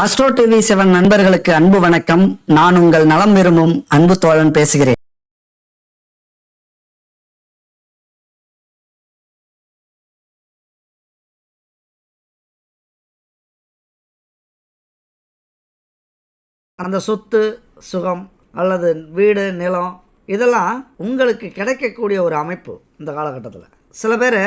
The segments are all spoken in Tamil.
அஸ்ட்ரோ டிவி செவன் நண்பர்களுக்கு அன்பு வணக்கம். நான் உங்கள் நலம் விரும்பும் அன்பு தோழன் பேசுகிறேன். அந்த சொத்து சுகம் அல்லது வீடு நிலம் இதெல்லாம் உங்களுக்கு கிடைக்கக்கூடிய ஒரு அமைப்பு இந்த காலகட்டத்தில். சில பேர்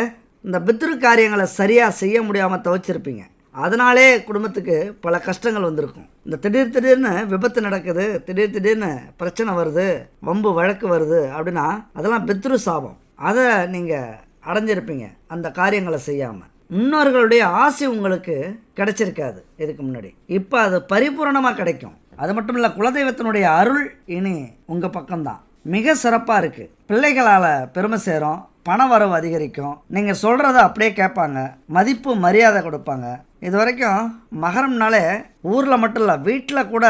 இந்த பித்ரு காரியங்களை சரியாக செய்ய முடியாமல் துவச்சிருப்பீங்க. அதனாலே குடும்பத்துக்கு பல கஷ்டங்கள் வந்திருக்கும். இந்த திடீர் திடீர்னு விபத்து நடக்குது திடீர் திடீர்னு பிரச்சனை வருது வம்பு வழக்கு வருது அப்படின்னா அதெல்லாம் பித்ரு சாபம். அதை நீங்கள் அடைஞ்சிருப்பீங்க அந்த காரியங்களை செய்யாமல் முன்னோர்களுடைய ஆசை உங்களுக்கு கிடைச்சிருக்காது இதுக்கு முன்னாடி. இப்போ அது பரிபூரணமாக கிடைக்கும். அது மட்டும் இல்லை குலதெய்வத்தினுடைய அருள் இனி உங்கள் பக்கம்தான். மிக சிறப்பாக இருக்குது பிள்ளைகளால் பெருமை சேரும் பண வரவு அதிகரிக்கும். நீங்கள் சொல்கிறத அப்படியே கேட்பாங்க. மதிப்பு மரியாதை கொடுப்பாங்க. இது வரைக்கும் மகரம்னாலே ஊரில் மட்டும் இல்லை வீட்டில் கூட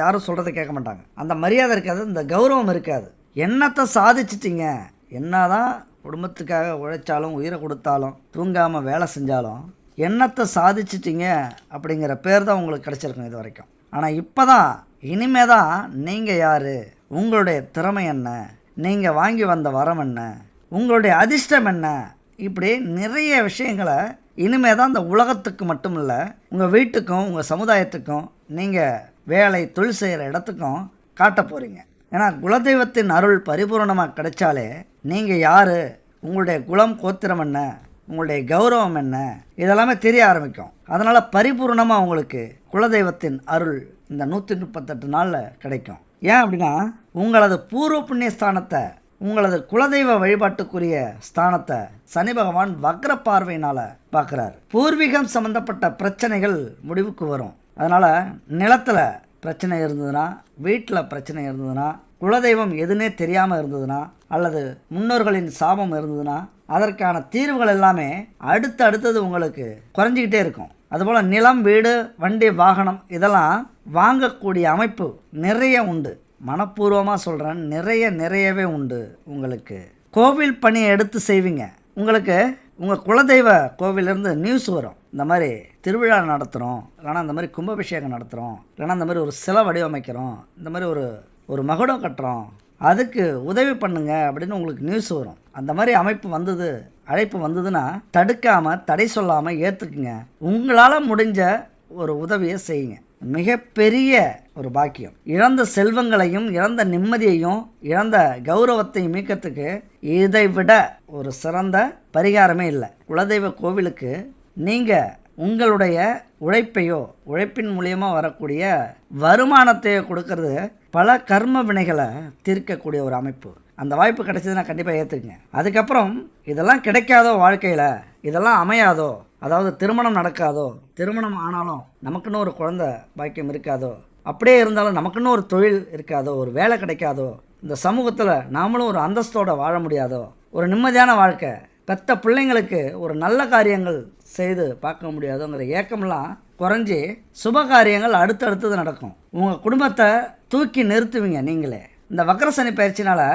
யாரும் சொல்கிறத கேட்க மாட்டாங்க. அந்த மரியாதை இருக்காது இந்த கௌரவம் இருக்காது. என்னத்தை சாதிச்சிட்டிங்க? என்ன தான் குடும்பத்துக்காக உழைச்சாலும் உயிரை கொடுத்தாலும் தூங்காமல் வேலை செஞ்சாலும் என்னத்தை சாதிச்சிட்டிங்க அப்படிங்கிற பேர் தான் உங்களுக்கு கிடச்சிருக்கும் இது வரைக்கும் ஆனால் இப்போ தான் இனிமே தான் நீங்கள் யார்? உங்களுடைய திறமை என்ன? நீங்கள் வாங்கி வந்த வரம் என்ன? உங்களுடைய அதிர்ஷ்டம் என்ன? இப்படி நிறைய விஷயங்களை இனிமே தான் இந்த உலகத்துக்கு மட்டும் இல்லை உங்கள் வீட்டுக்கும் உங்கள் சமுதாயத்துக்கும் நீங்கள் வேலை தொழில் செய்கிற இடத்துக்கும் காட்ட போகிறீங்க ஏன்னா குலதெய்வத்தின் அருள் பரிபூரணமாக கிடைச்சாலே நீங்கள் யார்? உங்களுடைய குலம் கோத்திரம் என்ன? உங்களுடைய கௌரவம் என்ன? இதெல்லாமே தெரிய ஆரம்பிக்கும். அதனால் பரிபூர்ணமாக உங்களுக்கு குலதெய்வத்தின் அருள் இந்த நூற்றி முப்பத்தெட்டு நாளில் கிடைக்கும். ஏன் அப்படின்னா உங்களது பூர்வ புண்ணிய ஸ்தானத்தை உங்களது குலதெய்வ வழிபாட்டுக்குரிய ஸ்தானத்தை சனி பகவான் வக்ர பார்வையினால் பார்க்குறாரு. பூர்வீகம் சம்மந்தப்பட்ட பிரச்சனைகள் முடிவுக்கு வரும். அதனால் நிலத்தில் பிரச்சனை இருந்ததுன்னா வீட்டில் பிரச்சனை இருந்ததுன்னா குலதெய்வம் எதுனே தெரியாமல் இருந்ததுன்னா அல்லது முன்னோர்களின் சாபம் இருந்ததுன்னா அதற்கான தீர்வுகள் எல்லாமே அடுத்து அடுத்தது உங்களுக்கு குறைஞ்சிக்கிட்டே இருக்கும். அதுபோல் நிலம் வீடு வண்டி வாகனம் இதெல்லாம் வாங்கக்கூடிய அமைப்பு நிறைய உண்டு. மனப்பூர்வமாக சொல்கிறேன் நிறைய நிறையவே உண்டு உங்களுக்கு. கோவில் பணியை எடுத்து செய்வீங்க. உங்களுக்கு உங்கள் குலதெய்வ கோவிலேருந்து நியூஸ் வரும். இந்த மாதிரி திருவிழா நடத்துகிறோம் இல்லைனா இந்த மாதிரி கும்பாபிஷேகம் நடத்துகிறோம் இல்லைனா இந்த மாதிரி ஒரு சிலை வடிவமைக்கிறோம். இந்த மாதிரி ஒரு ஒரு மகுடம் கட்டுறோம். அதுக்கு உதவி பண்ணுங்க அப்படின்னு உங்களுக்கு நியூஸ் வரும். அந்த மாதிரி அமைப்பு வந்தது அழைப்பு வந்ததுன்னா தடுக்காமல் தடை சொல்லாமல் ஏற்றுக்குங்க உங்களால் முடிஞ்ச ஒரு உதவியை செய்யுங்க. மிகப்பெரிய ஒரு பாக்கியம். இழந்த செல்வங்களையும் இழந்த நிம்மதியையும் இழந்த கௌரவத்தையும் மீட்கத்துக்கு இதை விட ஒரு சிறந்த பரிகாரமே இல்லை. குலதெய்வ கோவிலுக்கு நீங்கள் உங்களுடைய உழைப்பையோ உழைப்பின் மூலியமாக வரக்கூடிய வருமானத்தையோ கொடுக்கறது பல கர்ம வினைகளை தீர்க்கக்கூடிய ஒரு அமைப்பு. அந்த வாய்ப்பு கிடைச்சதுன்னா கண்டிப்பாக ஏற்றுக்குங்க அதுக்கப்புறம் இதெல்லாம் கிடைக்காதோ வாழ்க்கையில் இதெல்லாம் அமையாதோ அதாவது திருமணம் நடக்காதோ திருமணம் ஆனாலும் நமக்குன்னு ஒரு குழந்த பாக்கியம் இருக்காதோ அப்படியே இருந்தாலும் நமக்குன்னு ஒரு தொழில் இருக்காதோ ஒரு வேலை கிடைக்காதோ இந்த சமூகத்தில் நாமளும் ஒரு அந்தஸ்தோடு வாழ முடியாதோ ஒரு நிம்மதியான வாழ்க்கை பெத்த பிள்ளைங்களுக்கு ஒரு நல்ல காரியங்கள் செய்து பார்க்க முடியாதோங்கிற ஏக்கம்லாம் குறைஞ்சி சுப காரியங்கள் அடுத்தடுத்தது நடக்கும். உங்கள் குடும்பத்தை தூக்கி நிறுத்துவீங்க நீங்களே. இந்த வக்ரசனி பயிற்சினால்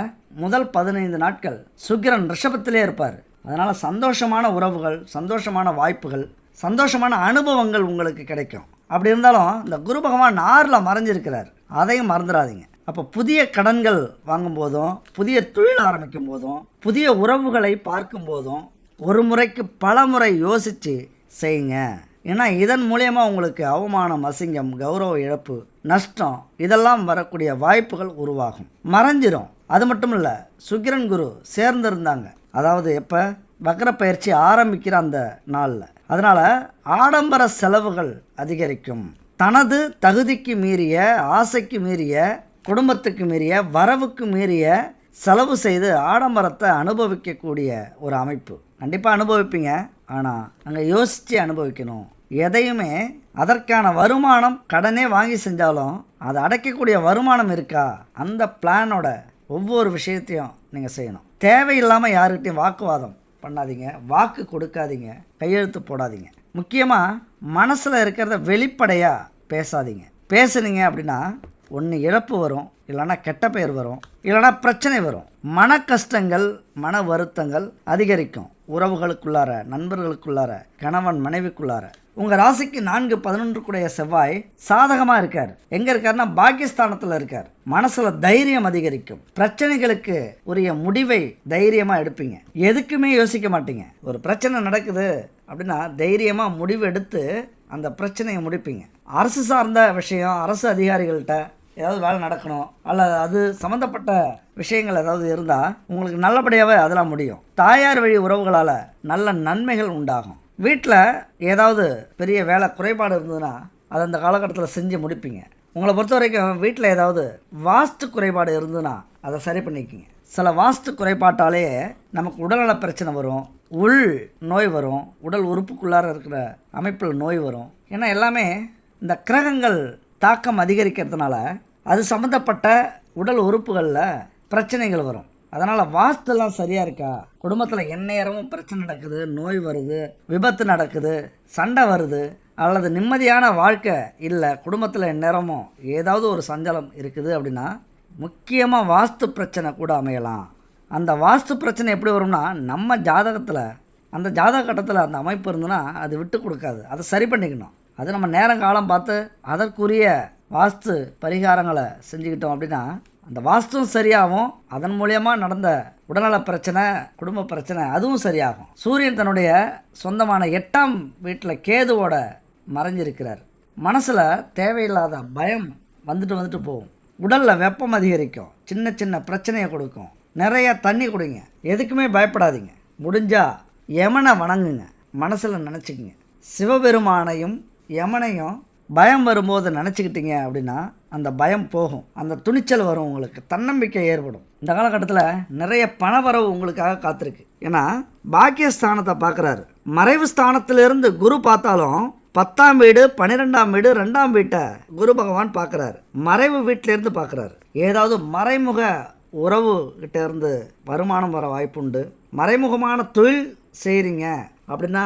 முதல் பதினைந்து நாட்கள் சுக்கிரன் ரிஷபத்திலே இருப்பார். அதனால் சந்தோஷமான உறவுகள் சந்தோஷமான வாய்ப்புகள் சந்தோஷமான அனுபவங்கள் உங்களுக்கு கிடைக்கும். அப்படி இருந்தாலும் இந்த குரு பகவான் ஆறில் மறைஞ்சிருக்கிறார். அதையும் மறந்துடாதீங்க. அப்போ புதிய கடன்கள் வாங்கும் போதும் புதிய தொழில் ஆரம்பிக்கும் போதும் புதிய உறவுகளை பார்க்கும் போதும் ஒரு முறைக்கு பல முறை யோசித்து செய்யுங்க. ஏன்னா இதன் மூலயமா உங்களுக்கு அவமானம் அசிங்கம் கௌரவ இழப்பு நஷ்டம் இதெல்லாம் வரக்கூடிய வாய்ப்புகள் உருவாகும். மறைஞ்சிரும். அது மட்டும் இல்லை சுக்கிரன் குரு சேர்ந்திருந்தாங்க. அதாவது எப்போ? வக்கர பயிற்சி ஆரம்பிக்கிற அந்த நாளில். அதனால் ஆடம்பர செலவுகள் அதிகரிக்கும். தனது தகுதிக்கு மீறிய ஆசைக்கு மீறிய குடும்பத்துக்கு மீறிய வரவுக்கு மீறிய செலவு செய்து ஆடம்பரத்தை அனுபவிக்கக்கூடிய ஒரு அமைப்பு. கண்டிப்பாக அனுபவிப்பீங்க. ஆனால் அங்கே யோசித்து அனுபவிக்கணும். எதையுமே அதற்கான வருமானம் கடனே வாங்கி செஞ்சாலும் அதை அடைக்கக்கூடிய வருமானம் இருக்கா? அந்த பிளானோட ஒவ்வொரு விஷயத்தையும் நீங்கள் செய்யணும். தேவையில்லாமல் யாருக்கிட்டையும் வாக்குவாதம் பண்ணாதீங்க. வாக்கு கொடுக்காதீங்க. கையெழுத்து போடாதீங்க. முக்கியமாக மனசில் இருக்கிறத வெளிப்படையாக பேசாதீங்க. பேசுனீங்க அப்படின்னா ஒன்று இழப்பு வரும் இல்லைன்னா கெட்ட பெயர் வரும் இல்லைன்னா பிரச்சனை வரும். மன கஷ்டங்கள் மன வருத்தங்கள் அதிகரிக்கும். உறவுகளுக்குள்ளார நண்பர்களுக்குள்ளார கணவன் மனைவிக்குள்ளார. உங்கள் ராசிக்கு நான்கு பதினொன்றுக்குடைய செவ்வாய் சாதகமாக இருக்கார். எங்கே இருக்காருன்னா பாகிஸ்தானத்தில் இருக்கார். மனசில் தைரியம் அதிகரிக்கும். பிரச்சனைகளுக்கு உரிய முடிவை தைரியமாக எடுப்பீங்க. எதுக்குமே யோசிக்க மாட்டீங்க. ஒரு பிரச்சனை நடக்குது அப்படின்னா தைரியமாக முடிவு எடுத்து அந்த பிரச்சனையை முடிப்பீங்க. அரசு சார்ந்த விஷயம் அரசு அதிகாரிகள்கிட்ட ஏதாவது வேலை நடக்கணும் அல்லது அது சம்மந்தப்பட்ட விஷயங்கள் ஏதாவது இருந்தால் உங்களுக்கு நல்லபடியாகவே அதெல்லாம் முடியும். தாயார் வழி உறவுகளால் நல்ல நன்மைகள் உண்டாகும். வீட்டில் ஏதாவது பெரிய வேலை குறைபாடு இருந்ததுன்னா அதை அந்த காலகட்டத்தில் செஞ்சு முடிப்பீங்க. உங்களை பொறுத்த வரைக்கும் வீட்டில் ஏதாவது வாஸ்து குறைபாடு இருந்ததுன்னா அதை சரி பண்ணிக்கிங்க. சில வாஸ்து குறைபாட்டாலே நமக்கு உடல்நல பிரச்சனை வரும் உள் நோய் வரும் உடல் உறுப்புக்குள்ளார இருக்கிற அமைப்பில் நோய் வரும். ஏன்னா எல்லாமே இந்த கிரகங்கள் தாக்கம் அதிகரிக்கிறதுனால அது சம்மந்தப்பட்ட உடல் உறுப்புகளில் பிரச்சனைகள் வரும். அதனால் வாஸ்துலாம் சரியாக இருக்கா? குடும்பத்தில் எந்நேரமும் பிரச்சனை நடக்குது நோய் வருது விபத்து நடக்குது சண்டை வருது அல்லது நிம்மதியான வாழ்க்கை இல்லை குடும்பத்தில் எந்நேரமும் ஏதாவது ஒரு சஞ்சலம் இருக்குது அப்படின்னா முக்கியமாக வாஸ்து பிரச்சனை கூட அமையலாம். அந்த வாஸ்து பிரச்சனை எப்படி வரும்னா நம்ம ஜாதகத்தில் அந்த ஜாதக கட்டத்தில் அந்த அமைப்பு இருந்ததுன்னா அது விட்டு கொடுக்காது. அதை சரி பண்ணிக்கணும். அது நம்ம நேரம் காலம் பார்த்து அதற்குரிய வாஸ்து பரிகாரங்களை செஞ்சுக்கிட்டோம் அப்படின்னா அந்த வாஸ்துவும் சரியாகும். அதன் மூலியமாக நடந்த உடல்நல பிரச்சனை குடும்ப பிரச்சனை அதுவும் சரியாகும். சூரியன் தன்னுடைய சொந்தமான எட்டாம் வீட்டில் கேதுவோட மறைஞ்சிருக்கிறார். மனசில் தேவையில்லாத பயம் வந்துட்டு வந்துட்டு போகும். உடலில் வெப்பம் அதிகரிக்கும். சின்ன சின்ன பிரச்சனையை கொடுக்கும். நிறைய தண்ணி குடிங்க. எதுக்குமே பயப்படாதீங்க. முடிஞ்சால் யமனை வணங்குங்க. மனசில் நினச்சிக்கங்க. சிவபெருமானையும் யமனையும் பயம் வரும்போது நினச்சிக்கிட்டீங்க அப்படின்னா அந்த பயம் போகும். அந்த துணிச்சல் வரும் உங்களுக்கு. தன்னம்பிக்கை ஏற்படும். இந்த காலகட்டத்தில் நிறைய பணவரவு உங்களுக்காக காத்திருக்கு. ஏன்னா பாக்கியஸ்தானத்தை பார்க்குறாரு. மறைவு ஸ்தானத்திலிருந்து குரு பார்த்தாலும் பத்தாம் வீடு பன்னிரெண்டாம் வீடு ரெண்டாம் வீட்டை குரு பகவான் பார்க்குறாரு. மறைவு வீட்டிலேருந்து பார்க்குறாரு. ஏதாவது மறைமுக உறவு இருந்து வருமானம் வர வாய்ப்புண்டு. மறைமுகமான தொழில் செய்கிறீங்க அப்படின்னா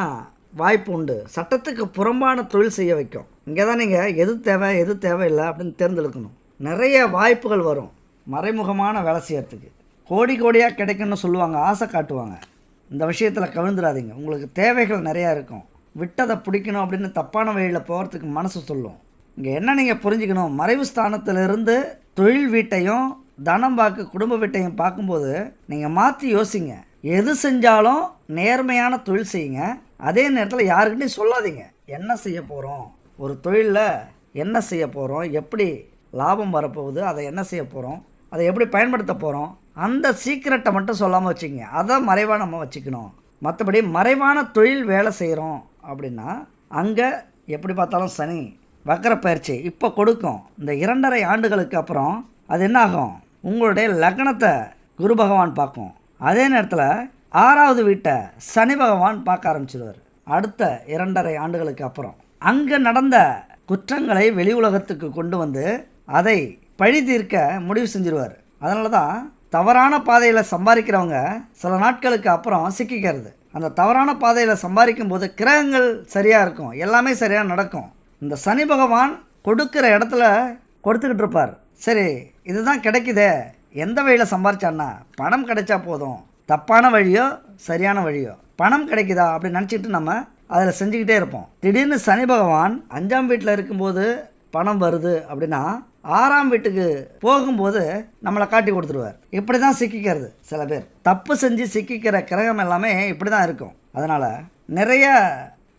வாய்ப்பு உண்டு. சட்டத்துக்கு புறம்பான தொழில் செய்ய வைக்கும். இங்கே தான் நீங்கள் எது தேவை எது தேவையில்லை அப்படின்னு தேர்ந்தெடுக்கணும். நிறைய வாய்ப்புகள் வரும். மறைமுகமான வேலை செய்யறதுக்கு. கோடி கோடியாக கிடைக்கும்னு சொல்லுவாங்க ஆசை காட்டுவாங்க. இந்த விஷயத்தில் கவிழ்ந்துடாதீங்க. உங்களுக்கு தேவைகள் நிறையா இருக்கும். விட்டதை பிடிக்கணும் அப்படின்னு தப்பான வழியில் போகிறதுக்கு மனசு சொல்லும். இங்கே என்ன நீங்கள் புரிஞ்சுக்கணும்? மறைவு ஸ்தானத்திலிருந்து தொழில் வீட்டையும் தனம் பார்க்க குடும்ப வீட்டையும் பார்க்கும்போது நீங்கள் மாற்றி யோசிங்க. எது செஞ்சாலும் நேர்மையான தொழில் செய்யுங்க. அதே நேரத்தில் யாருக்கிட்டையும் சொல்லாதீங்க. என்ன செய்ய போகிறோம் ஒரு தொழிலில் என்ன செய்ய போகிறோம் எப்படி லாபம் வரப்போகுது? அதை என்ன செய்ய போகிறோம் அதை எப்படி பயன்படுத்த போகிறோம் அந்த சீக்கிரட்டை மட்டும் சொல்லாமல் வச்சுக்கங்க. அதை மறைவாக நம்ம வச்சுக்கணும். மற்றபடி மறைவான தொழில் வேலை செய்கிறோம் அப்படின்னா அங்கே எப்படி பார்த்தாலும் சனி வக்கர பயிற்சி இப்போ கொடுக்கும். இந்த இரண்டரை ஆண்டுகளுக்கு அப்புறம் அது என்ன ஆகும் உங்களுடைய லக்னத்தை குரு பகவான் பார்க்கும். அதே நேரத்தில் ஆறாவது வீட்டை சனி பகவான் பார்க்க ஆரம்பிச்சிடுவார் அடுத்த இரண்டரை ஆண்டுகளுக்கு அப்புறம். அங்கே நடந்த குற்றங்களை வெளி உலகத்துக்கு கொண்டு வந்து அதை பழி தீர்க்க முடிவு செஞ்சிருவார். அதனால தான் தவறான பாதையில் சம்பாதிக்கிறவங்க சில நாட்களுக்கு அப்புறம் சிக்கிக்கிறது. அந்த தவறான பாதையில் சம்பாதிக்கும் போது கிரகங்கள் சரியாக இருக்கும். எல்லாமே சரியாக நடக்கும். இந்த சனி பகவான் கொடுக்குற இடத்துல கொடுத்துக்கிட்டு இருப்பார். சரி இதுதான் கிடைக்குதே. எந்த வழியில் சம்பாரிச்சான்னா பணம் கிடைச்சா போதும். தப்பான வழியோ சரியான வழியோ. பணம் கிடைக்குதா அப்படின்னு நினச்சிக்கிட்டு நம்ம அதில் செஞ்சுக்கிட்டே இருப்போம். திடீர்னு சனி பகவான் அஞ்சாம் வீட்டில் இருக்கும்போது பணம் வருது அப்படின்னா ஆறாம் வீட்டுக்கு போகும்போது நம்மளை காட்டி கொடுத்துருவார். இப்படி தான் சிக்கிக்கிறது சில பேர். தப்பு செஞ்சு சிக்கிக்கிற கிரகம் எல்லாமே இப்படி தான் இருக்கும். அதனால் நிறைய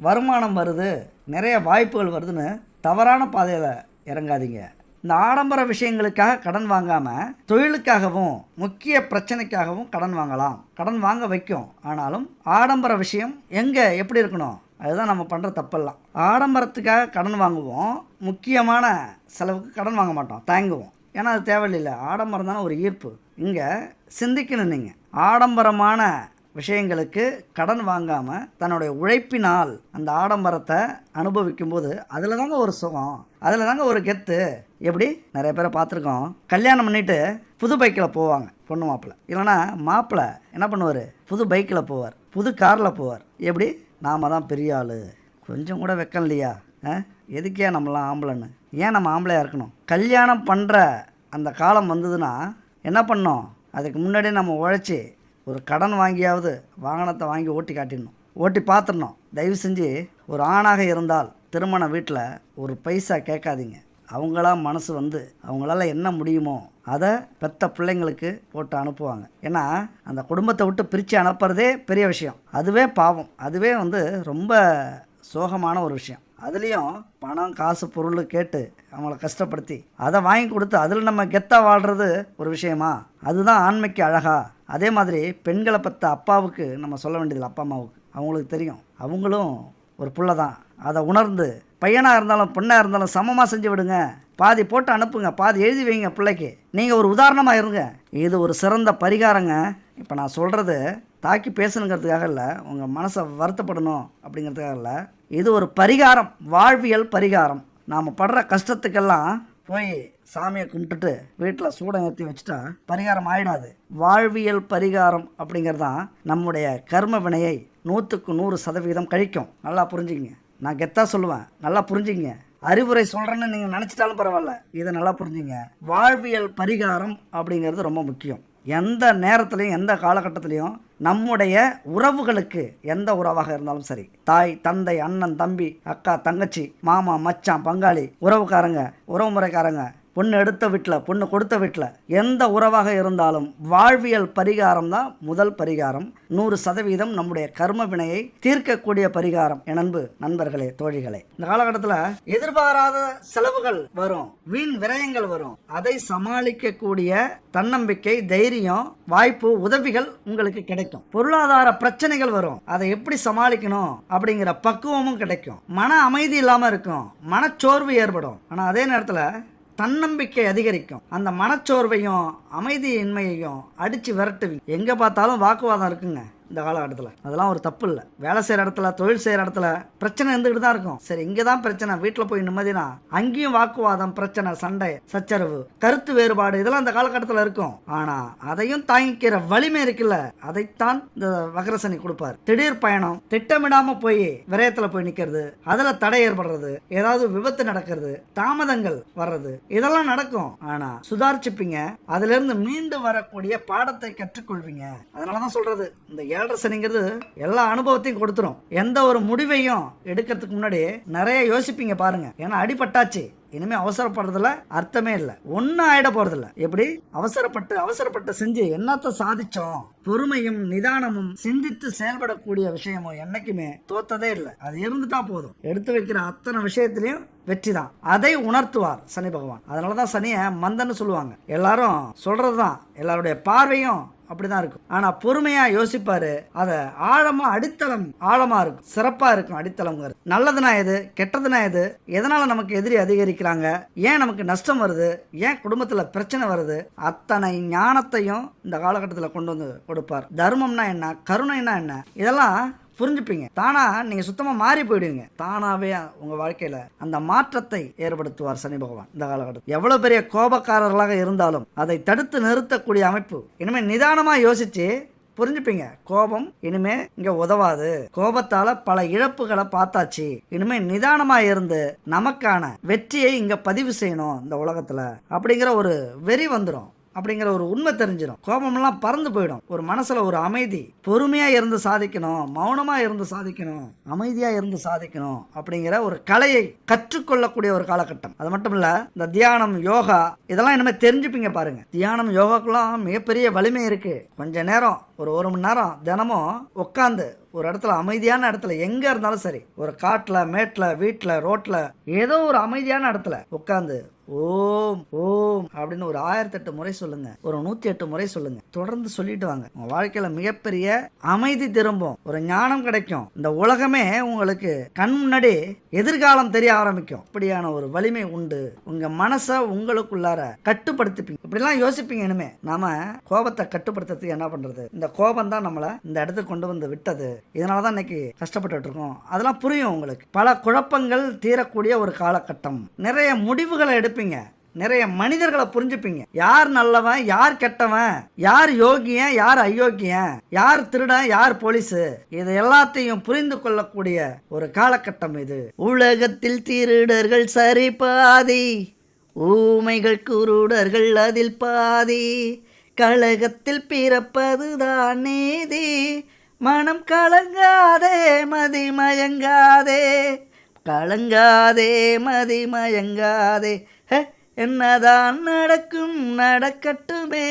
வருமானம் வருது நிறைய வாய்ப்புகள் வருதுன்னு தவறான பாதையில் இறங்காதீங்க. இந்த ஆடம்பர விஷயங்களுக்காக கடன் வாங்காமல் தொழிலுக்காகவும் முக்கிய பிரச்சனைக்காகவும் கடன் வாங்கலாம். கடன் வாங்க வைக்கும். ஆனாலும் ஆடம்பர விஷயம் எங்கே எப்படி இருக்கணும்? அதுதான் நம்ம பண்ணுற தப்பெல்லாம். ஆடம்பரத்துக்காக கடன் வாங்குவோம். முக்கியமான செலவுக்கு கடன் வாங்க மாட்டோம். தயங்குவோம் ஏன்னா அது தேவையில்லை. ஆடம்பரம் தானே ஒரு ஈர்ப்பு. இங்கே சிந்திக்கணும் நீங்கள் ஆடம்பரமான விஷயங்களுக்கு கடன் வாங்காமல் தன்னுடைய உழைப்பினால் அந்த ஆடம்பரத்தை அனுபவிக்கும்போது அதில் தாங்க ஒரு சுகம் அதில் தாங்க ஒரு கெத்து. எப்படி? நிறைய பேரை பார்த்துருக்கோம். கல்யாணம் பண்ணிவிட்டு புது பைக்கில் போவாங்க பொண்ணு மாப்பிள்ளை இல்லைன்னா மாப்பிள்ளை என்ன பண்ணுவார்? புது பைக்கில் போவார் புது காரில் போவார். எப்படி? நாம் தான் பெரிய ஆள். கொஞ்சம் கூட வெக்கம் இல்லையா? ஆ? எதுக்கே நம்மளாம் ஆம்பளைன்னு? ஏன் நம்ம ஆம்பளையாக இருக்கணும்? கல்யாணம் பண்ணுற அந்த காலம் வந்ததுன்னா என்ன பண்ணோம்? அதுக்கு முன்னாடியே நம்ம உழைச்சி ஒரு கடன் வாங்கியாவது வாகனத்தை வாங்கி ஓட்டி காட்டிடணும். ஓட்டி பார்த்துடணும். தயவு செஞ்சு ஒரு ஆணாக இருந்தால் திருமண வீட்டில் ஒரு பைசா கேட்காதீங்க. அவங்களா மனசு வந்து அவங்களால என்ன முடியுமோ அதை பெத்த பிள்ளைங்களுக்கு போட்டு அனுப்புவாங்க. ஏன்னா அந்த குடும்பத்தை விட்டு பிரித்து அனுப்புறதே பெரிய விஷயம். அதுவே பாவம். அதுவே வந்து ரொம்ப சோகமான ஒரு விஷயம். அதுலேயும் பணம் காசு பொருள் கேட்டு அவங்கள கஷ்டப்படுத்தி அதை வாங்கி கொடுத்து அதில் நம்ம கெத்தாக வாழ்கிறது ஒரு விஷயமா? அதுதான் ஆண்மைக்கு அழகா அதே மாதிரி பெண்களை பற்ற அப்பாவுக்கு நம்ம சொல்ல வேண்டியதில்லை அப்பா அம்மாவுக்கு. அவங்களுக்கு தெரியும். அவங்களும் ஒரு புள்ள தான். அதை உணர்ந்து பையனாக இருந்தாலும் பொண்ணாக இருந்தாலும் சமமாக செஞ்சு விடுங்க. பாதி போட்டு அனுப்புங்க. பாதி எழுதி வைங்க பிள்ளைக்கு. நீங்கள் ஒரு உதாரணமாக இருங்க. இது ஒரு சிறந்த பரிகாரங்க. இப்போ நான் சொல்கிறது தாக்கி பேசணுங்கிறதுக்காக இல்லை உங்கள் மனசை வருத்தப்படணும் அப்படிங்கிறதுக்காக இல்லை. இது ஒரு பரிகாரம் வாழ்வியல் பரிகாரம். நாம் படுற கஷ்டத்துக்கெல்லாம் போய் சாமியை கும்பிட்டுட்டு வீட்டில் சூடம் ஏற்றி வச்சுட்டா பரிகாரம் ஆயிடாது. வாழ்வியல் பரிகாரம் அப்படிங்கிறது தான் நம்முடைய கர்ம வினையை நூற்றுக்கு நூறு சதவிகிதம் கழிக்கும். நல்லா புரிஞ்சுக்கிங்க. நான் கெத்தா சொல்லுவேன். நல்லா புரிஞ்சுக்கிங்க. அறிவுரை சொல்கிறேன்னு நீங்கள் நினச்சிட்டாலும் பரவாயில்ல. இதை நல்லா புரிஞ்சுங்க. வாழ்வியல் பரிகாரம் அப்படிங்கிறது ரொம்ப முக்கியம். எந்த நேரத்துலையும் எந்த காலகட்டத்திலையும் நம்முடைய உறவுகளுக்கு எந்த உறவாக இருந்தாலும் சரி தாய் தந்தை அண்ணன் தம்பி அக்கா தங்கச்சி மாமா மச்சான் பங்காளி உறவுக்காரங்க உறவு முறைக்காரங்க பொண்ணு எடுத்த வீட்டில் பொண்ணு கொடுத்த வீட்டில் எந்த உறவாக இருந்தாலும் வாழ்வியல் பரிகாரம் தான் முதல் பரிகாரம். நூறு சதவீதம் நம்முடைய கர்ம வினையை தீர்க்கக்கூடிய பரிகாரம். எனன்பு நண்பர்களே தோழிகளே இந்த காலகட்டத்தில் எதிர்பாராத செலவுகள் வரும் வீண் விரயங்கள் வரும். அதை சமாளிக்கக்கூடிய தன்னம்பிக்கை தைரியம் வாய்ப்பு உதவிகள் உங்களுக்கு கிடைக்கும். பொருளாதார பிரச்சனைகள் வரும். அதை எப்படி சமாளிக்கணும் அப்படிங்கிற பக்குவமும் கிடைக்கும். மன அமைதி இல்லாமல் இருக்கும். மனச்சோர்வு ஏற்படும். ஆனால் அதே நேரத்தில் தன்னம்பிக்கை அதிகரிக்கும். அந்த மனச்சோர்வையும் அமைதியின்மையையும் அடித்து விரட்டுவீங்க. எங்கே பார்த்தாலும் வாக்குவாதம் இருக்குங்க. இந்த காலகட்டத்தில். அதெல்லாம் ஒரு தப்பு இல்லை. வேலை செய்கிற இடத்துல தொழில் செய்கிற இடத்துல பிரச்சனை இருந்துக்கிட்டு தான் இருக்கும். சரி இங்கே தான் பிரச்சனை. வீட்டில் போய் நிம்மதினா அங்கேயும் வாக்குவாதம் பிரச்சனை சண்டை சச்சரவு கருத்து வேறுபாடு இதெல்லாம் இந்த காலகட்டத்தில் இருக்கும். ஆனால் அதையும் தாங்கிக்கிற வலிமை இருக்குல்ல? அதைத்தான் இந்த வகரசனி கொடுப்பார். திடீர் பயணம் திட்டமிடாம போய் விரயத்தில் போய் நிற்கிறது அதில் தடை ஏற்படுறது ஏதாவது விபத்து நடக்கிறது தாமதங்கள் வர்றது இதெல்லாம் நடக்கும். ஆனால் சுதாரிச்சுப்பீங்க. அதுலேருந்து மீண்டு வரக்கூடிய பாடத்தை கற்றுக்கொள்வீங்க. அதனால தான் சொல்கிறது இந்த ஏழரை சனிங்கிறது எல்லா அனுபவத்தையும் கொடுத்துரும். எந்த ஒரு முடிவையும் எடுக்கிறதுக்கு முன்னாடி நிறைய யோசிப்பீங்க பாருங்க. ஏன்னா அடிபட்டாச்சு. இனிமே அவசரப்படுறதுல அர்த்தமே இல்லை. ஒன்றும் ஆயிட போறதில்ல. எப்படி? அவசரப்பட்டு அவசரப்பட்டு செஞ்சு என்னத்த சாதிச்சோம்? பொறுமையும் நிதானமும் சிந்தித்து செயல்படக்கூடிய விஷயமும் என்னைக்குமே தோத்ததே இல்லை. அது இருந்துட்டா போதும். எடுத்து வைக்கிற அத்தனை விஷயத்திலையும் வெற்றி தான். அதை உணர்த்துவார் சனி பகவான். அதனால தான் சனியை மந்தன்னு சொல்லுவாங்க. எல்லாரும் சொல்றது தான் எல்லாருடைய பார்வையும் அப்படிதான் இருக்கும். ஆனா பொறுமையா யோசிப்பாரு. அதை ஆழமா அடித்தளம் ஆழமா இருக்கும். சிறப்பா இருக்கும் அடித்தளம்ங்கிறது. நல்லதுனா எது? கெட்டதுனா எது? எதனால நமக்கு எதிரி அதிகரிக்கிறாங்க? ஏன் நமக்கு நஷ்டம் வருது? ஏன் குடும்பத்துல பிரச்சனை வருது? அத்தனை ஞானத்தையும் இந்த காலகட்டத்தில் கொண்டு வந்து கொடுப்பார். தர்மம்னா என்ன? கருணைனா என்ன? இதெல்லாம் புரிஞ்சுப்பீங்க. தானா நீங்கள் சுத்தமாக மாறி போயிடுவீங்க. தானாவே உங்கள் வாழ்க்கையில் அந்த மாற்றத்தை ஏற்படுத்துவார் சனி பகவான் இந்த காலகட்டம் எவ்வளோ பெரிய கோபக்காரர்களாக இருந்தாலும் அதை தடுத்து நிறுத்தக்கூடிய அமைப்பு. இனிமேல் நிதானமாக யோசித்து புரிஞ்சுப்பீங்க. கோபம் இனிமே இங்க உதவாது. கோபத்தால பல இழப்புகளை பார்த்தாச்சு. இனிமே நிதானமா இருந்து நமக்கான வெற்றியை இங்க பதிவு செய்யணும் இந்த உலகத்துல அப்படிங்கிற ஒரு வெறி வந்துடும் அப்படிங்கிற ஒரு உண்மை தெரிஞ்சிடும் கோபமெல்லாம் பறந்து போயிடும். ஒரு மனசுல ஒரு அமைதி. பொறுமையா இருந்து சாதிக்கணும். மௌனமா இருந்து சாதிக்கணும். அமைதியா இருந்து சாதிக்கணும் அப்படிங்கிற ஒரு கலையை கற்றுக்கொள்ளக்கூடிய ஒரு காலகட்டம். அது மட்டும் இல்ல இந்த தியானம் யோகா இதெல்லாம் இனிமேல் தெரிஞ்சுப்பீங்க பாருங்க. தியானம் யோகாக்கெல்லாம் மிகப்பெரிய வலிமை இருக்கு. கொஞ்ச நேரம் ஒரு ஒரு மணி நேரம் தினமும் உட்காந்து ஒரு இடத்துல அமைதியான இடத்துல எங்க இருந்தாலும் சரி ஒரு காட்டில் மேட்டில் வீட்டில் ரோட்டில் ஏதோ ஒரு அமைதியான இடத்துல உட்காந்து ஓம் ஓம் அப்படின்னு ஒரு ஆயிரத்தெட்டு முறை சொல்லுங்க. ஒரு நூத்தி எட்டு முறை சொல்லுங்க. தொடர்ந்து சொல்லிட்டு வாங்க. உங்க வாழ்க்கையில மிகப்பெரிய அமைதி திரும்பும். ஒரு ஞானம் கிடைக்கும். இந்த உலகமே உங்களுக்கு கண் முன்னாடி எதிர்காலம் தெரிய ஆரம்பிக்கும். இப்படியான ஒரு வலிமை உண்டு. உங்க மனசை உங்களுக்குள்ளார கட்டுப்படுத்திப்பீங்க. இப்படிலாம் யோசிப்பீங்க இனிமே. நாம கோபத்தை கட்டுப்படுத்துறதுக்கு என்ன பண்றது? இந்த கோபம் தான் நம்மளை இந்த இடத்துக்கு கொண்டு வந்து விட்டது. இதனால தான் இன்னைக்கு கஷ்டப்பட்டுட்டு இருக்கோம். அதெல்லாம் புரியும் உங்களுக்கு. பல குழப்பங்கள் தீரக்கூடிய ஒரு காலகட்டம். நிறைய முடிவுகளை எடுப்பீங்க. நிறைய மனிதர்களை புரிஞ்சுப்பீங்க. யார் நல்லவன் யார் கெட்டவன் யார் யோகியன் யார் அயோக்கியன் யார் திருடன் யார் போலீஸ் இது எல்லாத்தையும் புரிந்து கொள்ளக்கூடிய ஒரு காலகட்டம் இது. உலகத்தில் திருடர்கள் சரி பாதி ஊமைகள் குருடர்கள் அதில் பாதி. கழகத்தில் பிறப்பதுதான் நீதி மனம் கலங்காதே மதி மயங்காதே. கலங்காதே மதி மயங்காதே. என்னதான் நடக்கும் நடக்கட்டுமே.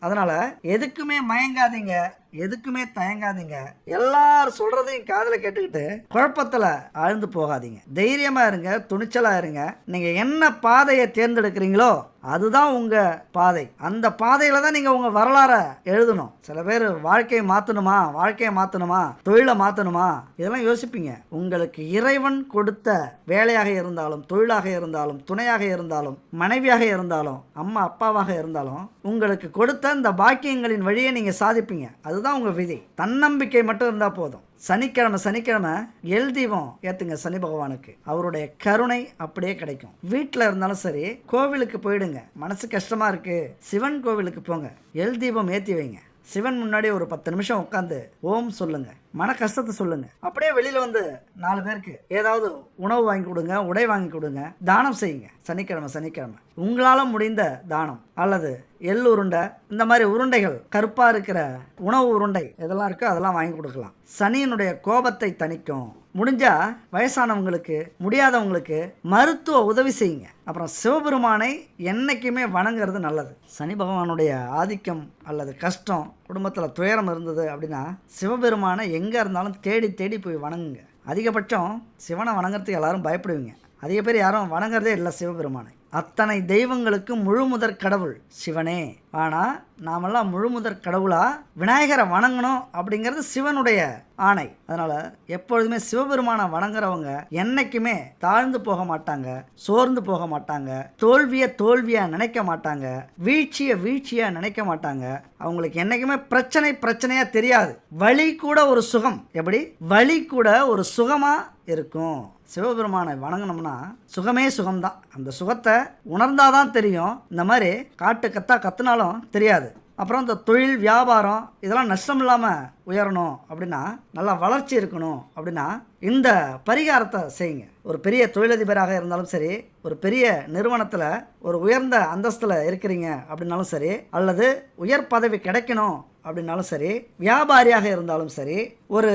அதனால் எதுக்குமே மயங்காதீங்க. எதுக்குமே தயங்காதீங்க. எல்லாரும் சொல்றதையும் காதில் கேட்டுக்கிட்டு குழப்பத்துல ஆழ்ந்து போகாதீங்க. தைரியமா இருங்க துணிச்சலா இருங்க. நீங்க என்ன பாதையை தேர்ந்தெடுக்கிறீங்களோ அதுதான் உங்க பாதை. அந்த பாதையில தான் நீங்க உங்க வரலாறை எழுதணும். சில பேர் வாழ்க்கையை மாத்தணுமா வாழ்க்கையை மாத்தணுமா தொழிலை மாத்தணுமா? இதெல்லாம் யோசிப்பீங்க. உங்களுக்கு இறைவன் கொடுத்த வேலையாக இருந்தாலும் தொழிலாக இருந்தாலும் துணையாக இருந்தாலும் மனைவியாக இருந்தாலும் அம்மா அப்பாவாக இருந்தாலும் உங்களுக்கு கொடுத்த இந்த பாக்கியங்களின் வழியை நீங்க சாதிப்பீங்க. அது அதுதான் உங்கள் விதி. தன்னம்பிக்கை மட்டும் இருந்தால் போதும். சனிக்கிழமை சனிக்கிழமை எல் தீபம் ஏற்றுங்க சனி பகவானுக்கு. அவருடைய கருணை அப்படியே கிடைக்கும். வீட்டில் இருந்தாலும் சரி கோவிலுக்கு போயிடுங்க. மனசு கஷ்டமாக இருக்குது சிவன் கோவிலுக்கு போங்க. எல் தீபம் ஏற்றி வைங்க. சிவன் முன்னாடி ஒரு பத்து நிமிஷம் உட்காந்து ஓம் சொல்லுங்க மன கஷ்டத்தை சொல்லுங்க. அப்படியே வெளியில வந்து நாலு பேருக்கு ஏதாவது உணவு வாங்கி கொடுங்க உடை வாங்கி கொடுங்க தானம் செய்யுங்க. சனிக்கிழமை சனிக்கிழமை. உங்களால முடிந்த தானம் அல்லது எள் உருண்டை இந்த மாதிரி உருண்டைகள் கருப்பா இருக்கிற உணவு உருண்டை இதெல்லாம் இருக்கோ அதெல்லாம் வாங்கி கொடுக்கலாம். சனியினுடைய கோபத்தை தணிக்கும் முடிஞ்சா வயசானவங்களுக்கு முடியாதவங்களுக்கு மருத்துவ உதவி செய்யுங்க. அப்புறம் சிவபெருமானை என்றைக்குமே வணங்குறது நல்லது. சனி பகவானுடைய ஆதிக்கம் அல்லது கஷ்டம் குடும்பத்தில் துயரம் இருந்தது அப்படின்னா சிவபெருமானை எங்கே இருந்தாலும் தேடி தேடி போய் வணங்குங்க. அதிகபட்சம் சிவனை வணங்குறதுக்கு எல்லாரும் பயப்படுவீங்க. அதிக பேர் யாரும் வணங்குறதே இல்லை சிவபெருமானை. அத்தனை தெய்வங்களுக்கு முழுமுதற் கடவுள் சிவனே. ஆனால் நாமெல்லாம் முழுமுதற் கடவுளாக விநாயகரை வணங்கணும் அப்படிங்கிறது சிவனுடைய ஆணை. அதனால் எப்பொழுதுமே சிவபெருமானை வணங்குறவங்க என்னைக்குமே தாழ்ந்து போக மாட்டாங்க சோர்ந்து போக மாட்டாங்க தோல்வியை தோல்வியாக நினைக்க மாட்டாங்க வீழ்ச்சியை வீழ்ச்சியாக நினைக்க மாட்டாங்க. அவங்களுக்கு என்னைக்குமே பிரச்சனை பிரச்சனையாக தெரியாது. வழி கூட ஒரு சுகம். எப்படி? வலி கூட ஒரு சுகமாக இருக்கும். சிவபெருமானை வணங்கினோம்னா சுகமே சுகம்தான். அந்த சுகத்தை உணர்ந்தாதான் தெரியும். இந்த மாதிரி காட்டு கத்தா இருந்தாலும் தெரியாது. அப்புறம் இந்த தொழில் வியாபாரம் இதெல்லாம் நஷ்டம் இல்லாமல் உயரணும் அப்படின்னா நல்லா வளர்ச்சி இருக்கணும் அப்படின்னா இந்த பரிகாரத்தை செய்யுங்க. ஒரு பெரிய தொழிலதிபராக இருந்தாலும் சரி ஒரு பெரிய நிறுவனத்தில் ஒரு உயர்ந்த அந்தஸ்தில் இருக்கிறீங்க அப்படின்னாலும் சரி அல்லது உயர் பதவி கிடைக்கணும் அப்படின்னாலும் சரி வியாபாரியாக இருந்தாலும் சரி ஒரு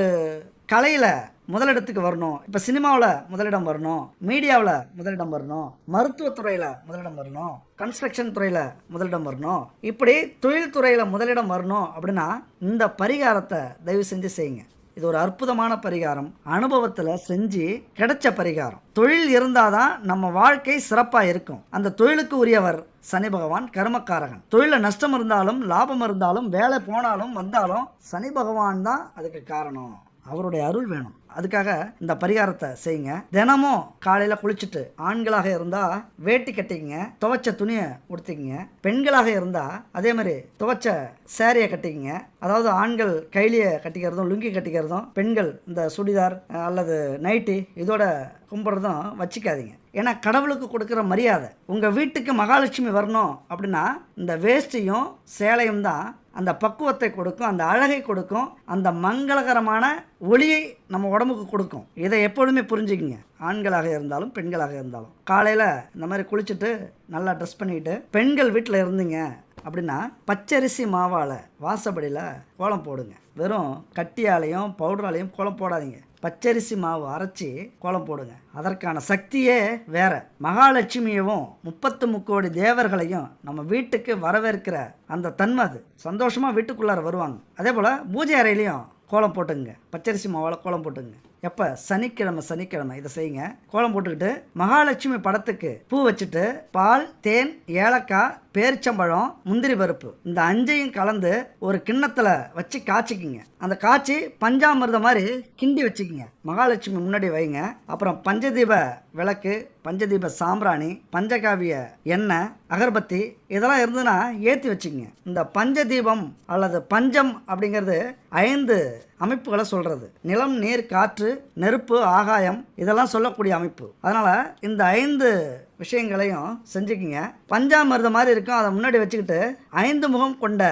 கலையில் முதலிடத்துக்கு வரணும். இப்போ சினிமாவில் முதலிடம் வரணும். மீடியாவில் முதலிடம் வரணும். மருத்துவத்துறையில் முதலிடம் வரணும். கன்ஸ்ட்ரக்ஷன் துறையில் முதலிடம் வரணும். இப்படி தொழில் துறையில் முதலிடம் வரணும் அப்படின்னா இந்த பரிகாரத்தை தயவு செஞ்சு செய்யுங்க. இது ஒரு அற்புதமான பரிகாரம். அனுபவத்தில் செஞ்சு கிடைச்ச பரிகாரம். தொழில் இருந்தால் தான் நம்ம வாழ்க்கை சிறப்பாக இருக்கும். அந்த தொழிலுக்கு உரியவர் சனி பகவான் கர்மக்காரகன். தொழிலில் நஷ்டம் இருந்தாலும் லாபம் இருந்தாலும் வேலை போனாலும் வந்தாலும் சனி பகவான் தான் அதுக்கு காரணம். அவருடைய அருள் வேணும். அதுக்காக இந்த பரிகாரத்தை செய்யுங்க. தினமும் காலையில் குளிச்சுட்டு ஆண்களாக இருந்தால் வேட்டி கட்டிக்கங்க துவைச்ச துணியை உடுத்திக்கிங்க. பெண்களாக இருந்தால் அதே மாதிரி துவைச்ச சேரீயை கட்டிக்கிங்க. அதாவது ஆண்கள் கைலியை கட்டிக்கிறதும் லுங்கி கட்டிக்கிறதும் பெண்கள் இந்த சுடிதார் அல்லது நைட்டி இதோட கும்பிட்றதும் வச்சுக்காதீங்க. ஏன்னா கடவுளுக்கு கொடுக்குற மரியாதை. உங்கள் வீட்டுக்கு மகாலட்சுமி வரணும் அப்படின்னா இந்த வேஷ்டியும் சேலையும் தான் அந்த பக்குவத்தை கொடுக்கும் அந்த அழகை கொடுக்கும் அந்த மங்களகரமான ஒளியை நம்ம உடம்புக்கு கொடுக்கும். இதை எப்பொழுதுமே புரிஞ்சுக்கிங்க. ஆண்களாக இருந்தாலும் பெண்களாக இருந்தாலும். காலையில் இந்த மாதிரி குளிச்சுட்டு நல்லா ட்ரெஸ் பண்ணிக்கிட்டு பெண்கள் வீட்டில் இருந்தீங்க அப்படின்னா பச்சரிசி மாவால் வாசப்படியில் கோலம் போடுங்க. வெறும் கட்டியாலையும் பவுடராலையும் கோலம் போடாதீங்க. பச்சரிசி மாவு அரைச்சி கோலம் போடுங்க. அதற்கான சக்தியே வேற. மகாலட்சுமியவும் முப்பத்து முக்கோடி தேவர்களையும் நம்ம வீட்டுக்கு வரவேற்கிற அந்த தன்மை அது. சந்தோஷமாக வீட்டுக்குள்ளார வருவாங்க. அதே போல் பூஜை அறையிலையும் கோலம் போட்டுங்க பச்சரிசி மாவால் கோலம் போட்டுங்க எப்போ? சனிக்கிழமை சனிக்கிழமை. இதை செய்யுங்க. கோலம் போட்டுக்கிட்டு மகாலட்சுமி படத்துக்கு பூ வச்சுட்டு பால் தேன் ஏலக்காய் பேரிச்சம்பழம் முந்திரி பருப்பு இந்த அஞ்சையும் கலந்து ஒரு கிண்ணத்தில் வச்சு காய்ச்சிக்கிங்க. அந்த காய்ச்சி பஞ்சாமிர்தம் மாதிரி கிண்டி வச்சுக்கிங்க. மகாலட்சுமி முன்னாடி வைங்க. அப்புறம் பஞ்சதீப விளக்கு பஞ்சதீப சாம்பிராணி பஞ்சகாவிய எண்ணெய் அகர்பத்தி இதெல்லாம் இருந்ததுன்னா ஏற்றி வச்சுக்கங்க. இந்த பஞ்சதீபம் அல்லது பஞ்சம் அப்படிங்கிறது ஐந்து அமைப்புகளை சொல்கிறது நிலம் நீர் காற்று நெருப்பு ஆகாயம் இதெல்லாம் சொல்லக்கூடிய அமைப்பு. அதனால் இந்த ஐந்து விஷயங்களையும் செஞ்சுக்கிங்க. பஞ்சாமிர்தம் மாதிரி இருக்கும். அதை முன்னாடி வச்சுக்கிட்டு ஐந்து முகம் கொண்ட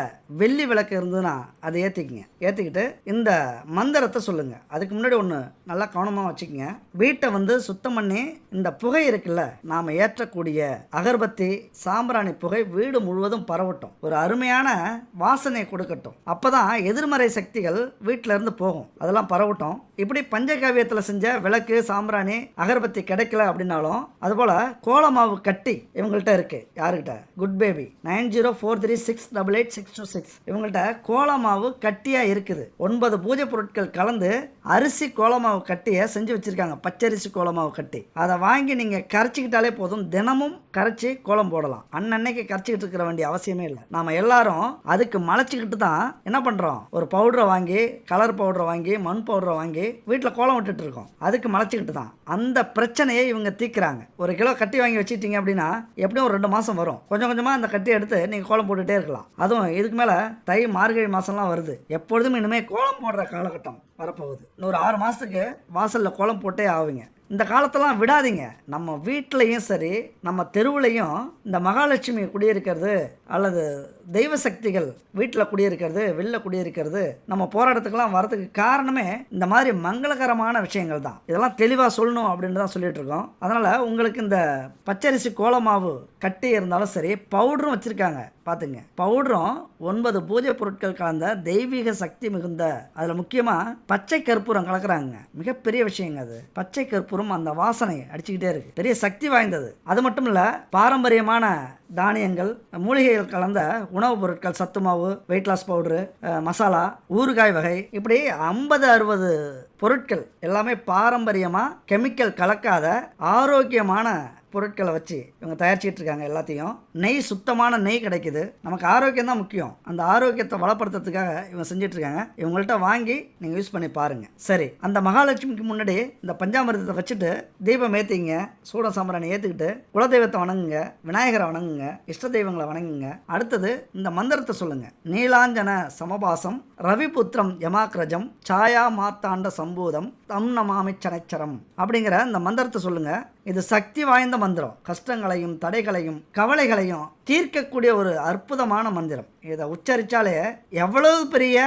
வெள்ளி விளக்கு இருந்ததுன்னா அதை ஏற்றிக்கிங்க ஏற்றிக்கிட்டு இந்த மந்திரத்தை சொல்லுங்கள் அதுக்கு முன்னாடி ஒன்று நல்லா கவனமாக வச்சுக்கோங்க. வீட்டை வந்து சுத்தம் பண்ணி இந்த புகை இருக்குல்ல நாம் ஏற்றக்கூடிய அகர்பத்தி சாம்பிராணி புகை வீடு முழுவதும் பரவட்டும். ஒரு அருமையான வாசனை கொடுக்கட்டும். அப்போ தான் எதிர்மறை சக்திகள் வீட்டில் இருந்து போகும். அதெல்லாம் பரவட்டும். இப்படி பஞ்சகாவியத்தில் செஞ்ச விளக்கு சாம்பிராணி அகர்பத்தி கிடைக்கல அப்படின்னாலும் அதுபோல் கோலமாவு கட்டி இவங்கள்ட்ட இருக்குது யாருக்கிட்ட? Good baby nine zero four three six double eight six two six. இவங்கள்ட்ட கோலமாவு கட்டியாக இருக்குது. ஒன்பது பூஜை பொருட்கள் கலந்து அரிசி கோலமாவு கட்டியை செஞ்சு வச்சுருக்காங்க. பச்சரிசி கோலமாவு கட்டி. அதை வாங்கி நீங்கள் கரைச்சிக்கிட்டாலே போதும். தினமும் கரைச்சி கோலம் போடலாம். அன்னன்னைக்கு கரைச்சிக்கிட்டு இருக்கிற வேண்டிய அவசியமே இல்லை. நாம் எல்லாரும் அதுக்கு மலைச்சிக்கிட்டு தான் என்ன பண்ணுறோம் ஒரு பவுடரை வாங்கி கலர் பவுடரை வாங்கி மண் பவுடரை வாங்கி வீட்டில் கோலம் விட்டுட்டு இருக்கோம். அதுக்கு மலைச்சிக்கிட்டு தான். அந்த பிரச்சனையை இவங்க தீக்குறாங்க. ஒரு கிலோ கட்டி வாங்கி வச்சுட்டீங்க அப்படின்னா எப்படியும் ஒரு ரெண்டு மாதம் வரும். கொஞ்சம் கொஞ்சமாக அந்த கட்டி எடுத்து நீங்கள் கோலம் போட்டுகிட்டே இருக்கலாம். அதுவும் இதுக்கு மேலே தை மார்கழி மாதம்லாம் வருது. எப்பொழுதும் இனிமேல் கோலம் போடுற காலகட்டம் வரப்போகுது. இன்னொரு ஆறு மாதத்துக்கு வாசலில் கோலம் போட்டே ஆவீங்க. இந்த காலத்தெல்லாம் விடாதீங்க. நம்ம வீட்லேயும் சரி நம்ம தெருவுலையும் இந்த மகாலட்சுமி குடியிருக்கிறது அல்லது தெய்வ சக்திகள் வீட்டில் குடியிருக்கிறது வெளில குடியிருக்கிறது நம்ம போராட்டத்துக்கெல்லாம் வரதுக்கு காரணமே இந்த மாதிரி மங்களகரமான விஷயங்கள் தான். இதெல்லாம் தெளிவாக சொல்லணும் அப்படின்னு தான் சொல்லிட்டு இருக்கோம். அதனால் உங்களுக்கு இந்த பச்சரிசி கோலமாவு கட்டி இருந்தாலும் சரி பவுடரும் வச்சுருக்காங்க. பார்த்துங்க. பவுடரும் ஒன்பது பூஜை பொருட்கள் கலந்த தெய்வீக சக்தி மிகுந்த அதில் முக்கியமாக பச்சை கற்பூரம் கலக்குறாங்க. மிகப்பெரிய விஷயங்க அது. பச்சை கற்பூரம் அந்த வாசனை அடிச்சுக்கிட்டே இருக்கு. பெரிய சக்தி வாய்ந்தது. அது மட்டும் இல்லை பாரம்பரியமான தானியங்கள் மூலிகைகள் கலந்த உணவுப் பொருட்கள் சத்து மாவு வெயிட் லாஸ் பவுடரு மசாலா ஊறுகாய் வகை இப்படி ஐம்பது அறுபது பொருட்கள் எல்லாமே பாரம்பரியமாக கெமிக்கல் கலக்காத ஆரோக்கியமான பொருட்களை வச்சு இவங்க தயாரிச்சிட்டு இருக்காங்க எல்லாத்தையும். நெய் சுத்தமான நெய் கிடைக்குது. நமக்கு ஆரோக்கியம் தான் முக்கியம். அந்த ஆரோக்கியத்தை வளப்படுத்துறதுக்காக இவங்க செஞ்சுட்டு இருக்காங்க இவங்கள்ட்ட வாங்கி நீங்கள் யூஸ் பண்ணி பாருங்க. சரி அந்த மகாலட்சுமிக்கு முன்னாடி இந்த பஞ்சாமிர்தத்தை வச்சுட்டு தீபம் ஏற்றிங்க சூட சாம்பிராணி ஏற்றுக்கிட்டு குலதெய்வத்தை வணங்குங்க விநாயகரை வணங்குங்க இஷ்ட தெய்வங்களை வணங்குங்க. அடுத்தது இந்த மந்திரத்தை சொல்லுங்க. நீலாஞ்சன சமபாசம் ரவிபுத்திரம் யமாக்ரஜம் சாயா மாத்தாண்ட சம்பூதம் தம் நமாமி சனைச்சரம் அப்படிங்கிற இந்த மந்திரத்தை சொல்லுங்க. இது சக்தி வாய்ந்த மந்திரம். கஷ்டங்களையும் தடைகளையும் கவலைகளையும் தீர்க்கக்கூடிய ஒரு அற்புதமான மந்திரம். இதை உச்சரித்தாலே எவ்வளவு பெரிய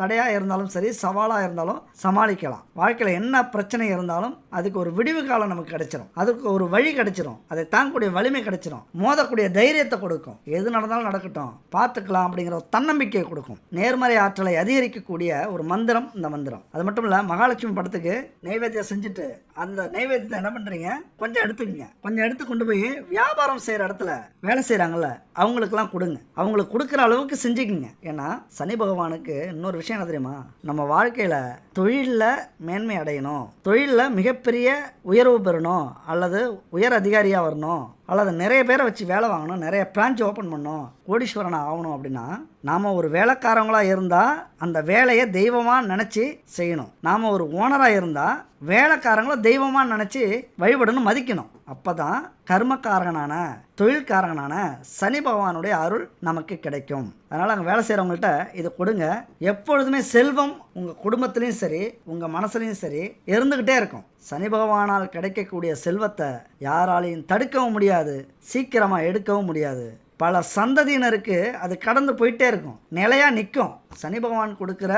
தடையாக இருந்தாலும் சரி சவாலாக இருந்தாலும் சமாளிக்கலாம். வாழ்க்கையில் என்ன பிரச்சனை இருந்தாலும் அதுக்கு ஒரு விடிவு காலம் நமக்கு கிடைச்சிரும். அதுக்கு ஒரு வழி கிடைச்சிரும். அதை தாங்கக்கூடிய வலிமை கிடைச்சிரும். மோதக்கூடிய தைரியத்தை கொடுக்கும். எது நடந்தாலும் நடக்கட்டும். பார்த்துக்கலாம் அப்படிங்கிற ஒரு தன்னம்பிக்கையை கொடுக்கும். நேர்மறை ஆற்றலை அதிகரிக்கக்கூடிய ஒரு மந்திரம் இந்த மந்திரம். அது மட்டும் இல்லை மகாலட்சுமி படத்துக்கு நைவேத்தியம் செஞ்சுட்டு அந்த நைவேத்தியத்தை என்ன பண்ணுறீங்க கொஞ்சம் எடுத்துக்கங்க. கொஞ்சம் எடுத்து கொண்டு போய் வியாபாரம் செய்கிற இடத்துல வேலை செய்கிறாங்கல்ல அவங்களுக்கெல்லாம் கொடுங்க. அவங்களுக்கு கொடுக்குற அளவுக்கு செஞ்சுக்குங்க. ஏன்னா சனி பகவானுக்கு இன்னொரு விஷயம் என்ன தெரியுமா? நம்ம வாழ்க்கையில் தொழிலில் மேன்மை அடையணும். தொழிலில் மிகப்பெரிய உயர்வு பெறணும். அல்லது உயர் அதிகாரியாக வரணும். அல்லது நிறைய பேரை வச்சு வேலை வாங்கணும். நிறைய பிரான்ச் ஓப்பன் பண்ணணும். கோடீஸ்வரன் ஆகணும் அப்படின்னா நாம் ஒரு வேலைக்காரங்களாக இருந்தால் அந்த வேலையை தெய்வமாக நினச்சி செய்யணும். நாம் ஒரு ஓனராக இருந்தால் வேலைக்காரங்களும் தெய்வமாக நினச்சி வழிபடணும் மதிக்கணும். அப்போ தான் கர்மக்காரகனான தொழில்காரகனான சனி பகவானுடைய அருள் நமக்கு கிடைக்கும். அதனால் அங்கே வேலை செய்கிறவங்கள்ட்ட இதை கொடுங்க. எப்பொழுதுமே செல்வம் உங்கள் குடும்பத்துலேயும் சரி உங்கள் மனசுலையும் சரி இருந்துக்கிட்டே இருக்கும். சனி பகவானால் கிடைக்கக்கூடிய செல்வத்தை யாராலையும் தடுக்கவும் முடியாது சீக்கிரமாக எடுக்கவும் முடியாது. பல சந்ததியினருக்கு அது கடந்து போயிட்டே இருக்கும். நிலையாக நிற்கும் சனி பகவான் கொடுக்குற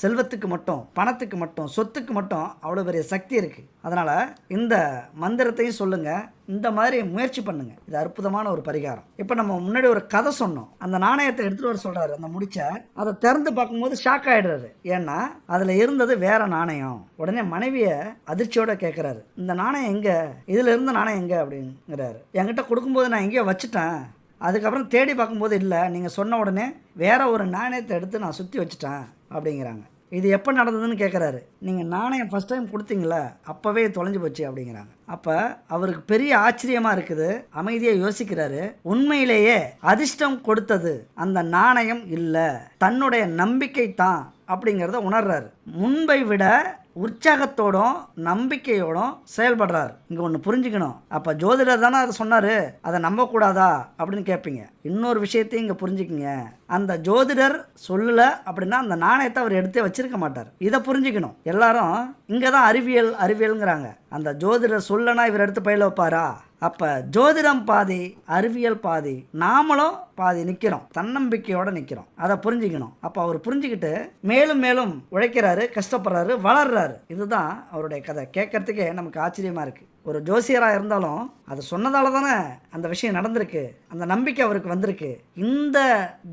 செல்வத்துக்கு மட்டும் பணத்துக்கு மட்டும் சொத்துக்கு மட்டும் அவ்வளோ பெரிய சக்தி இருக்குது அதனால் இந்த மந்திரத்தையும் சொல்லுங்கள் இந்த மாதிரி முயற்சி பண்ணுங்க. இது அற்புதமான ஒரு பரிகாரம். இப்போ நம்ம முன்னாடி ஒரு கதை சொன்னோம். அந்த நாணயத்தை எடுத்துகிட்டு வர சொல்கிறாரு அந்த முடிச்ச அதை திறந்து பார்க்கும்போது ஷாக் ஆகிடுறாரு ஏன்னா அதில் இருந்தது வேற நாணயம். உடனே மனைவியை அதிர்ச்சியோட கேட்குறாரு இந்த நாணயம் எங்கே? இதில் இருந்த நாணயம் எங்கே? அப்படிங்கிறாரு. என்கிட்ட கொடுக்கும்போது நான் எங்கேயோ வச்சுட்டேன். அதுக்கப்புறம் தேடி பார்க்கும்போது இல்லை நீங்கள் சொன்ன உடனே வேற ஒரு நாணயத்தை எடுத்து நான் சுற்றி வச்சுட்டேன் அப்படிங்கிறாங்க. இது எப்போ நடந்ததுன்னு கேட்குறாரு. நீங்கள் நாணயம் ஃபஸ்ட் டைம் கொடுத்தீங்களே அப்போவே தொலைஞ்சு போச்சு அப்படிங்கிறாங்க. அப்போ அவருக்கு பெரிய ஆச்சரியமாக இருக்குது. அமைதியாக யோசிக்கிறாரு. உண்மையிலேயே அதிர்ஷ்டம் கொடுத்தது அந்த நாணயம் இல்லை. தன்னுடைய நம்பிக்கை தான் அப்படிங்கிறத உணர்றாரு. முன்பை விட உற்சாகத்தோடும் நம்பிக்கையோடும் செயல்படுறார். இங்கே ஒன்று புரிஞ்சுக்கணும். அப்போ ஜோதிடர் தானே அதை சொன்னார். அதை நம்பக்கூடாதா? அப்படின்னு கேட்பீங்க இன்னொரு விஷயத்தையும் இங்கே புரிஞ்சுக்கிங்க. அந்த ஜோதிடர் சொல்லலை அப்படின்னா அந்த நாணயத்தை அவர் எடுத்தே வச்சிருக்க மாட்டார். இதை புரிஞ்சுக்கணும். எல்லாரும் இங்கே தான் அறிவியல் அறிவியலுங்கிறாங்க. அந்த ஜோதிடர் சொல்லனா இவர் எடுத்து பயில வைப்பாரா? அப்போ ஜோதிடம் பாதி அறிவியல் பாதி நாமளும் பாதி நிற்கிறோம் தன்னம்பிக்கையோடு நிற்கிறோம் அதை புரிஞ்சுக்கணும். அப்போ அவர் புரிஞ்சுக்கிட்டு மேலும் மேலும் உழைக்கிறாரு கஷ்டப்படுறாரு வளர்றாரு. இதுதான் அவருடைய கதை. கேட்கறதுக்கே நமக்கு ஆச்சரியமாக இருக்குது ஒரு ஜோசியராக இருந்தாலும் அது சொன்னதால தானே அந்த விஷயம் நடந்திருக்கு அந்த நம்பிக்கை அவருக்கு வந்திருக்கு. இந்த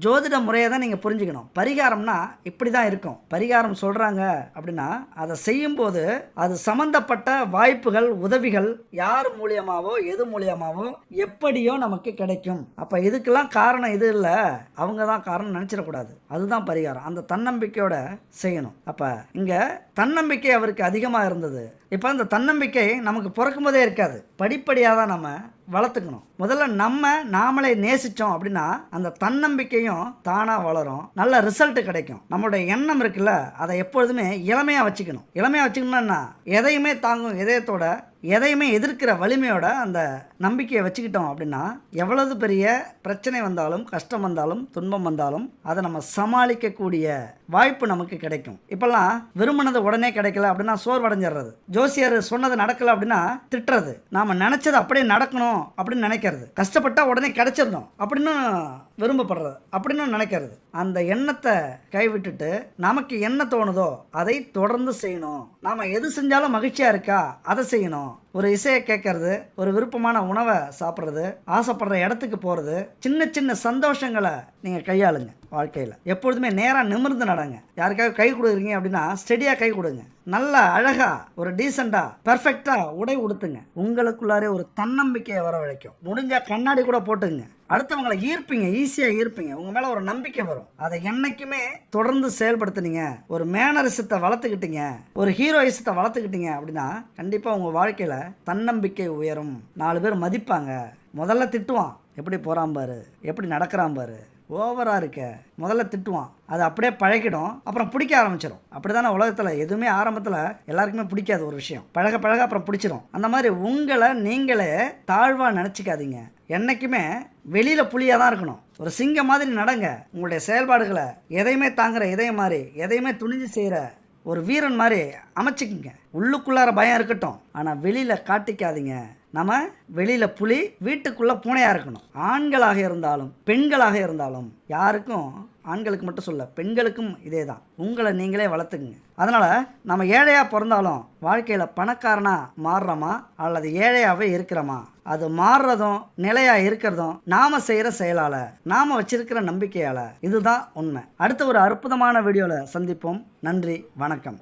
ஜோதிட முறையை தான் நீங்கள் புரிஞ்சுக்கணும். பரிகாரம்னா இப்படி தான் இருக்கும். பரிகாரம் சொல்கிறாங்க அப்படின்னா அதை செய்யும்போது அது சம்மந்தப்பட்ட வாய்ப்புகள் உதவிகள் யார் மூலியமாகவோ எது மூலியமாகவோ எப்படியோ நமக்கு கிடைக்கும். அப்போ இதுக்கெல்லாம் காரணம் இது இல்லை. அவங்க தான் காரணம் நினச்சிடக்கூடாது. அதுதான் பரிகாரம். அந்த தன்னம்பிக்கையோட செய்யணும். அப்போ இங்கே தன்னம்பிக்கை அவருக்கு அதிகமாக இருந்தது. இப்போ அந்த தன்னம்பிக்கை நமக்கு பிறக்கும் போதே இருக்காது. படிப்படியாக தான் நம்ம வளர்த்துக்கணும். முதல்ல நம்ம நாமளே நேசித்தோம் அப்படின்னா அந்த தன்னம்பிக்கையும் தானாக வளரும். நல்ல ரிசல்ட் கிடைக்கும். நம்மளுடைய எண்ணம் இருக்குல்ல அதை எப்பொழுதுமே இளமையாக வச்சுக்கணும். இளமையாக வச்சுக்கணும்னா எதையுமே தாங்கும் இதயத்தோட எதையுமே எதிர்க்கிற வலிமையோட அந்த நம்பிக்கையை வச்சுக்கிட்டோம் அப்படின்னா எவ்வளவு பெரிய பிரச்சனை வந்தாலும் கஷ்டம் வந்தாலும் துன்பம் வந்தாலும் அதை நம்ம சமாளிக்கக்கூடிய வாய்ப்பு நமக்கு கிடைக்கும். இப்போல்லாம் விரும்பினது உடனே கிடைக்கல அப்படின்னா சோர்வடைஞ்சிடுறது. ஜோசியர் சொன்னது நடக்கல அப்படின்னா திட்டுறது. நாம் நினச்சது அப்படியே நடக்கணும். அப்படின்னு நினைக்கிறது. கஷ்டப்பட்டா உடனே கிடச்சிடணும். அப்படின்னு விரும்பப்படுறது அப்படின்னு நினைக்கிறது. அந்த எண்ணத்தை கைவிட்டுட்டு நமக்கு என்ன தோணுதோ அதை தொடர்ந்து செய்யணும். நாம் எது செஞ்சாலும் மகிழ்ச்சியாக இருக்கா? அதை செய்யணும். ஒரு இசையை கேட்கறது ஒரு விருப்பமான உணவை சாப்பிட்றது ஆசைப்படுற இடத்துக்கு போகிறது சின்ன சின்ன சந்தோஷங்களை நீங்கள் கையாளுங்க வாழ்க்கையில். எப்பொழுதுமே நேராக நிமிர்ந்து நடங்க. யாருக்காவது கை கொடுக்குறீங்க அப்படின்னா ஸ்டெடியாக கை கொடுங்க. நல்லா அழகாக ஒரு டீசெண்டாக பர்ஃபெக்டாக உடை உடுத்துங்க. உங்களுக்குள்ளாரே ஒரு தன்னம்பிக்கையை வரவழைக்கும். முடிஞ்சால் கண்ணாடி கூட போட்டுங்க அடுத்தவங்களை ஈர்ப்பீங்க ஈஸியாக ஈர்ப்பீங்க. உங்கள் மேலே ஒரு நம்பிக்கை வரும். அதை என்றைக்குமே தொடர்ந்து செயல்படுத்துனீங்க. ஒரு மேனரிசத்தை வளர்த்துக்கிட்டீங்க. ஒரு ஹீரோயிசத்தை வளர்த்துக்கிட்டீங்க அப்படின்னா கண்டிப்பாக உங்கள் வாழ்க்கையில் தன்னம்பிக்கை உயரும். நாலு பேர் மதிப்பாங்க. முதல்ல திட்டுவான். எப்படி போகிறான் பாரு? எப்படி நடக்கிறான் பாரு? ஓவராக இருக்க. முதல்ல திட்டுவான். அது அப்படியே பழகிடும். அப்புறம் பிடிக்க ஆரம்பிச்சிடும். அப்படி தானே உலகத்தில் எதுவுமே ஆரம்பத்தில் எல்லாருக்குமே பிடிக்காது ஒரு விஷயம். பழக பழக அப்புறம் பிடிச்சிடும். அந்த மாதிரி உங்களை நீங்களே தாழ்வாக நினச்சிக்காதீங்க. என்றைக்குமே வெளியில் புளியாக தான் இருக்கணும். ஒரு சிங்கம் மாதிரி நடங்க. உங்களுடைய செயல்பாடுகளை எதையுமே தாங்குற இதயம் மாதிரி எதையுமே துணிஞ்சு செய்கிற ஒரு வீரன் மாதிரி அமைச்சுக்குங்க. உள்ளுக்குள்ளார பயம் இருக்கட்டும். ஆனால் வெளியில் காட்டிக்காதீங்க. நம்ம வெளியில் புலி வீட்டுக்குள்ளே பூனையாக இருக்கணும். ஆண்களாக இருந்தாலும் பெண்களாக இருந்தாலும் யாருக்கும் ஆண்களுக்கு மட்டும் சொல்ல பெண்களுக்கும் இதே தான் உங்களை நீங்களே வளர்த்துக்குங்க. அதனால் நம்ம ஏழையாக பிறந்தாலும் வாழ்க்கையில் பணக்காரனாக மாறுறோமா? அல்லது ஏழையாகவே இருக்கிறோமா? அது மாறுறதும் நிலையாக இருக்கிறதும் நாம் செய்கிற செயலால் நாம் வச்சிருக்கிற நம்பிக்கையால் இதுதான் உண்மை. அடுத்த ஒரு அற்புதமான வீடியோவில் சந்திப்போம். நன்றி வணக்கம்.